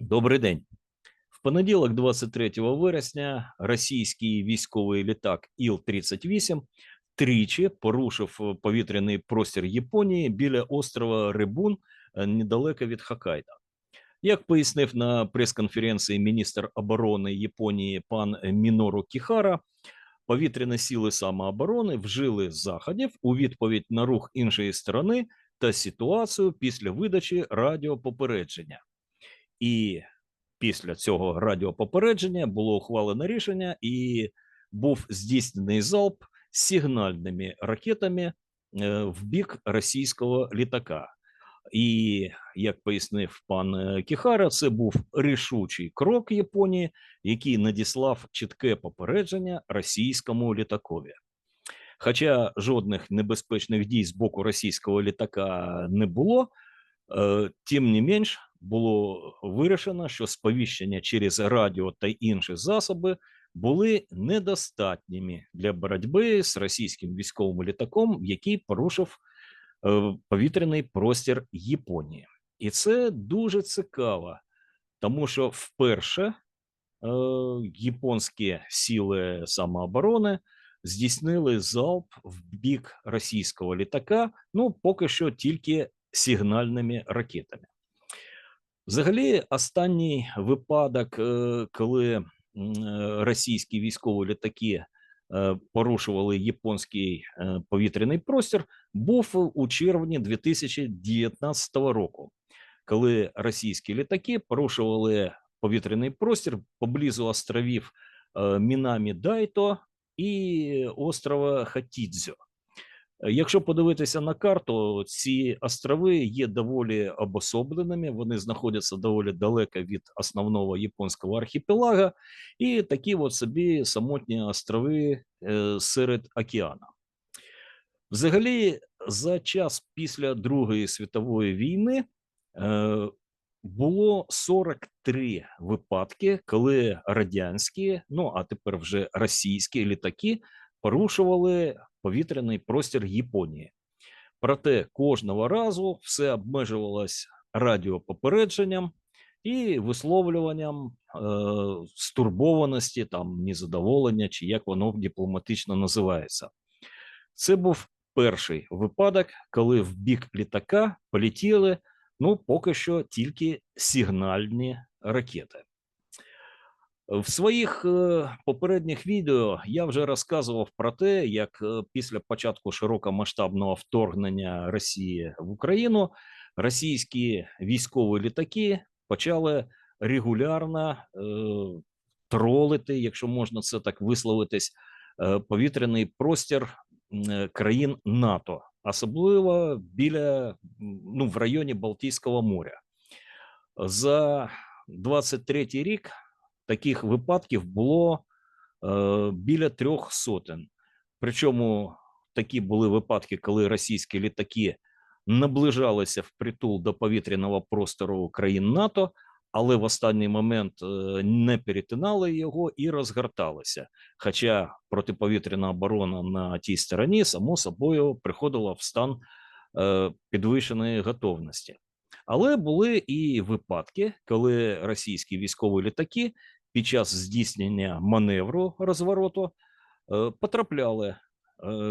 Добрий день. В понеділок, 23 вересня, російський військовий літак Іл-38 тричі порушив е, повітряний простір Японії біля острова Рибун е, недалеко від Хоккайдо. Як пояснив на прес-конференції міністр оборони Японії пан Мінору Кіхара, повітряні сили самооборони вжили заходів у відповідь на рух іншої сторони та ситуацію після видачі радіопопередження. І після цього радіопопередження було ухвалено рішення і був здійснений залп сигнальними ракетами е, в бік російського літака. І як пояснив пан е, Кіхара, це був рішучий крок Японії, який надіслав чітке попередження російському літакові. Хоча жодних небезпечних дій з боку російського літака не було, е, тим не менш було вирішено, що сповіщення через радіо та інші засоби були недостатніми для боротьби з російським військовим літаком, який порушив е, повітряний простір Японії. І це дуже цікаво, тому що вперше е, японські сили самооборони здійснили залп в бік російського літака. Ну поки що тільки сигнальними ракетами. Взагалі, останній випадок, е, коли е, російські військові літаки е, порушували японський повітряний простір, був у червні 2019 року, коли російські літаки порушували повітряний простір поблизу островів Мінамі Дайто і острова Хатідзьо. Якщо подивитися на карту, ці острови є доволі обособленими, вони знаходяться доволі далеко від основного японського архіпелага, і такі от собі самотні острови е, серед океану. Взагалі, за час після Другої світової війни е, було 43 випадки, коли радянські, ну а тепер вже російські літаки порушували повітряний простір Японії. Проте кожного разу все обмежувалось радіопопередженням і висловлюванням е, стурбованості, там незадоволення, чи як воно дипломатично називається. Це був перший випадок, коли в бік літака полетіли ну поки що тільки сигнальні ракети. В своїх е, попередніх відео я вже розказував про те, як е, після початку широкомасштабного вторгнення Росії в Україну російські військові літаки почали регулярно е, тролити, якщо можна це так висловитись, е, повітряний простір країн НАТО, особливо біля ну в районі Балтійського моря. За 23 рік таких випадків було е, біля трьох сотень. Причому такі були випадки, коли російські літаки наближалися впритул до повітряного простору країн НАТО, але в останній момент е, не перетинали його і розгорталися. Хоча протиповітряна оборона на тій стороні, само собою, приходила в стан е, підвищеної готовності. Але були і випадки, коли російські військові літаки під час здійснення маневру розвороту е, потрапляли, е,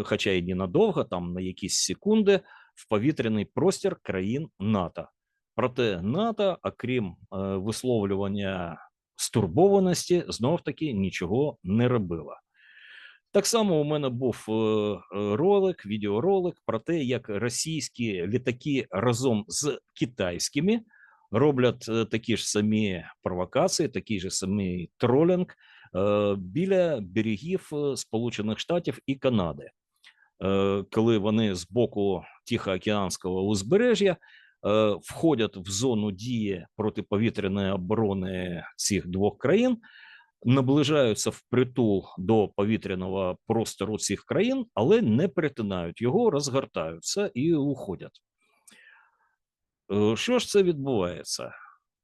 хоча й ненадовго, там на якісь секунди, в повітряний простір країн НАТО. Проте НАТО, окрім е, висловлювання стурбованості, знов таки нічого не робила. Так само у мене був ролик, відеоролик про те, як російські літаки разом з китайськими роблять е, такі ж самі провокації, такий же самий тролінг е, біля берегів е, Сполучених Штатів і Канади, коли вони з боку Тихоокеанського узбережжя входять в зону дії протиповітряної оборони цих двох країн наближаються впритул до повітряного простору цих країн, але не перетинають його, розгортаються і уходять. Е, Що ж це відбувається?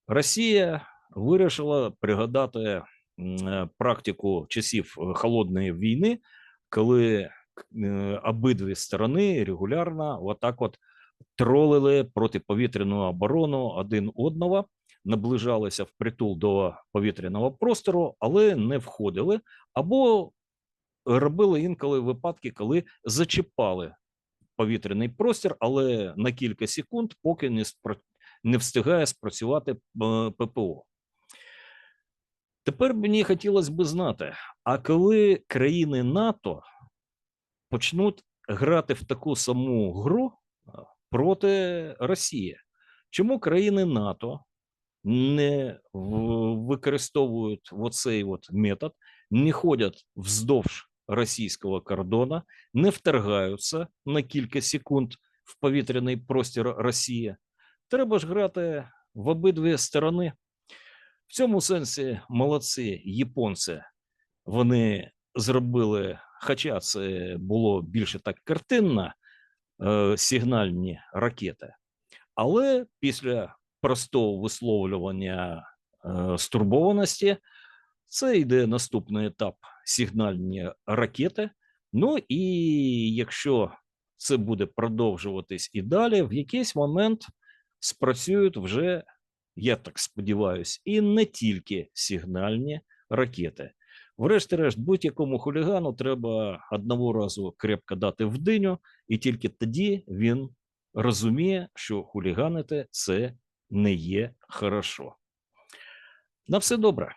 Росія вирішила пригадати е, практику часів е, холодної війни, коли обидві сторони регулярно отак от тролили протиповітряну оборону один одного наближалися впритул до повітряного простору, але не входили, або робили інколи випадки, коли зачіпали повітряний простір, але на кілька секунд, поки не, спра- не встигає спрацювати е, ППО. Тепер мені хотілося б знати, а коли країни НАТО почнуть грати в таку саму гру проти Росії, чому країни НАТО не використовують оцей от метод, не ходять вздовж російського кордона, не вторгаються на кілька секунд в повітряний простір Росії? Треба ж грати в обидві сторони. В цьому сенсі молодці японці. Вони зробили, хоча це було більше так картинно, е, сигнальні ракети. Але після простого висловлювання е, стурбованості це йде наступний етап сигнальні ракети. Ну і якщо це буде продовжуватись і далі, в якийсь момент спрацюють вже, я так сподіваюся, і не тільки сигнальні ракети. Врешті-решт, будь-якому хулігану треба одного разу крепко дати в диню, і тільки тоді він розуміє, що хуліганити це не є хорошо. На все добре.